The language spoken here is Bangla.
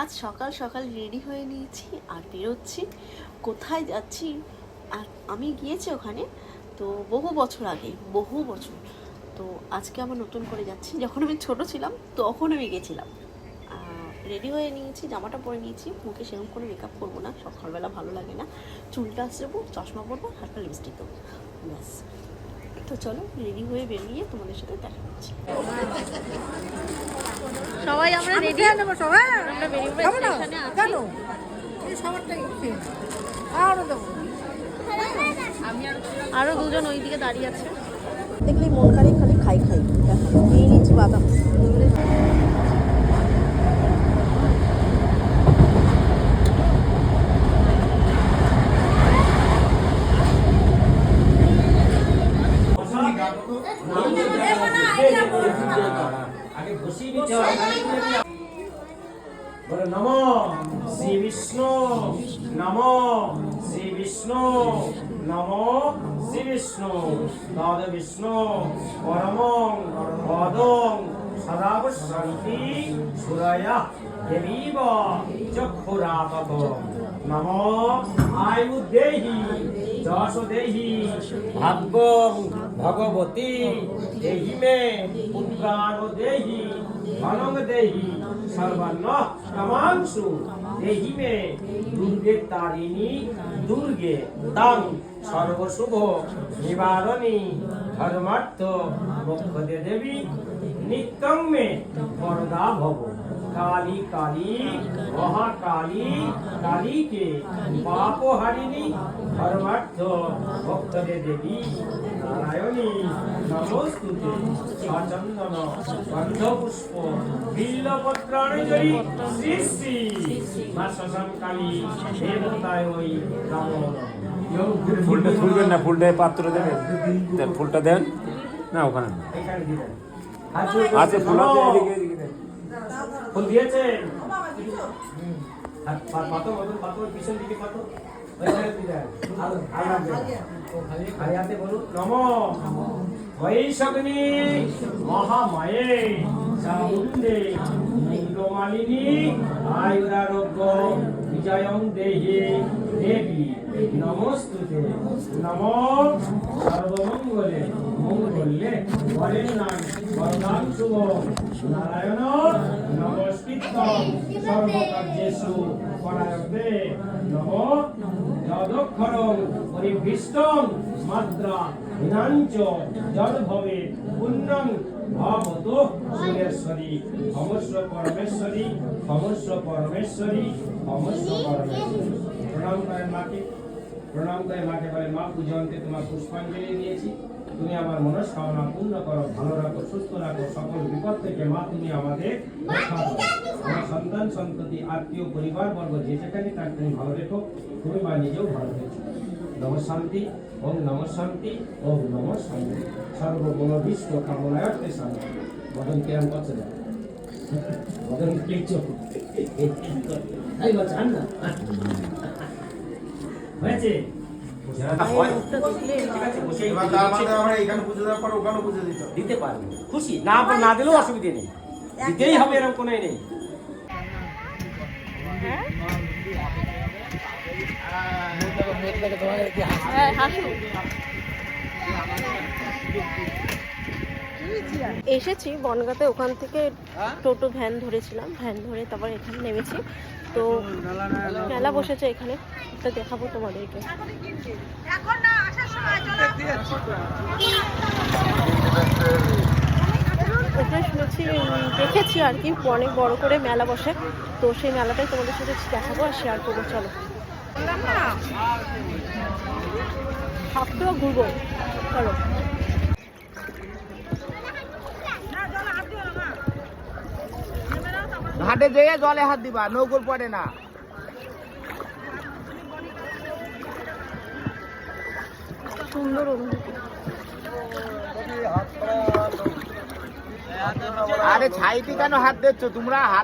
আজ সকাল সকাল রেডি হয়ে নিয়েছি আর বেরোচ্ছি। কোথায় যাচ্ছি? আর আমি গিয়েছি ওখানে তো বহু বছর আগে, বহু বছর। তো আজকে আবার নতুন করে যাচ্ছি। যখন আমি ছোট ছিলাম, তখন আমি গেছিলাম। রেডি হয়ে নিয়েছি, জামাটা পরে নিয়েছি। মুখে সেরকম করে মেকআপ করব না, সকালবেলা ভালো লাগে না। চুলটা আসব চশমা পরবো হালকা লিপস্টিক দেবো। ব্যাস। তো চলো রেডি হয়ে বেরিয়ে তোমাদের সাথে দেখা হচ্ছে। সবাই আমরা রেডি নেব সবাই। আমরা বেরিয়ে যাব না? স্টেশনে আছি। কেন এই সবারটাই আরও দেবো। আরও দুজন ওইদিকে দাঁড়িয়ে আছে। দেখলি মন কারে খালি খাই খাই। নিয়ে নিচ্ছি বাদাম। বলে নম শ্রী বিষ্ণু নম শ্রী বিষ্ণু নম শ্রী বিষ্ণু তদ বিষ্ণু পরমং পদং সদা শান্তি সুরয়া দেবীব চক্ষুরাপত নম আয়ু দেহি যশ দেহি ভাগ্যং ভগবতী, দেহি মে পুত্রান দেহি ধনং দেহি, সর্বান্ন কামাংশু দেহি মে দুর্গে তারিণী, দুর্গে সর্বশুভ নিবারণী, ধর্মার্থ, মোক্ষদে দেবী নিত্যং মে বরদা ভব কালী কালী মহাকালী কালীকে পাপ হারিণী ধর্মার্থ ভক্তদের দেবী নারায়ণী নমস্তুতে সচন্দন গন্ধ পুষ্প বিল্লপত্রাণি জয়ী শ্রী শ্রী মা শ্মশান কালী দেবতায় ওই নমো নমঃ। ফুলটা তুলবেন না ফুলটা এই পাত্র দেবেন দেন, ফুলটা দেন না ওখানে না। এখানে দিলেন। হাত ফুল আছে। এদিকে এদিকে। ফুল দিয়েছেন? হাত পাতো পাতো পিছন দিকে পাতো মহামায়ে চামুণ্ডে ইন্দ্রমালিনী আয়ুরারোগ্য বিজয়ং দেহি দেবী নমস্তুতে। নম সর্বমঙ্গলে মঙ্গলে। নাম বরদান শুভ নারায়ণ নমস্কৃত সর্বকার্যেষু পরায়তে নম যদক্ষরং পরিভৃষ্টং মাত্রা হিনাঞ্চ যদ্ভবে পুণ্যং, ভাবত সুরেশ্বরী অমস্য পরমেশ্বরী অমস্য পরমেশ্বরী অমস্য পরমেশ্বরী প্রণাম করেন মাকে। প্রণাম করে মাকে বলে, মা পূজনকে তোমার পুষ্পাঞ্জলি দিয়েছি তুমি আমার মনস্কামনা পূর্ণ করো, ভালো রাখো, সুস্থ রাখো, সকল বিপদ থেকে মা, তুমি আমাদের আমার সন্তান, সন্ততি, আত্মীয়, পরিবার বর্গ, যে যেখানে তার তুমি ভালো রেখো, তুমি মা নিজেও ভালো রেখো। নম শান্তি, ওম নম শান্তি, ওম নম শান্তি। সর্বগুণ বিশ্ব কামনায়র্থে শান্তি। মদন কিরম করছে না? মদন কিচ্ছু এই না হয়েছে? মানে দেওয়ার ওখানে দিতে পারবে। খুশি? না না দিলেও অসুবিধে নেই। দিতেই হবে এরকম কোনো নেই। হ্যাঁ হাসু। এসেছি বনগাতে ওখান থেকে টোটো ভ্যান ধরেছিলাম ভ্যান ধরে তারপর এখানে নেমেছি। তো মেলা বসেছে এখানে তো দেখাবো তোমাদেরকে। এখানে শুনেছি দেখেছি আর কি অনেক বড় করে মেলা বসে। তো সেই মেলাটাই তোমাদের সাথে দেখাবো আর শেয়ার করব চলো। সবটাও ঘুরবো চলো। ঘাটে যেয়ে জলে হাত দিবা নৌকোর পড়ে না। সুন্দর আরে ছাইটি কেন হাত দিচ্ছ? তোমরা হাত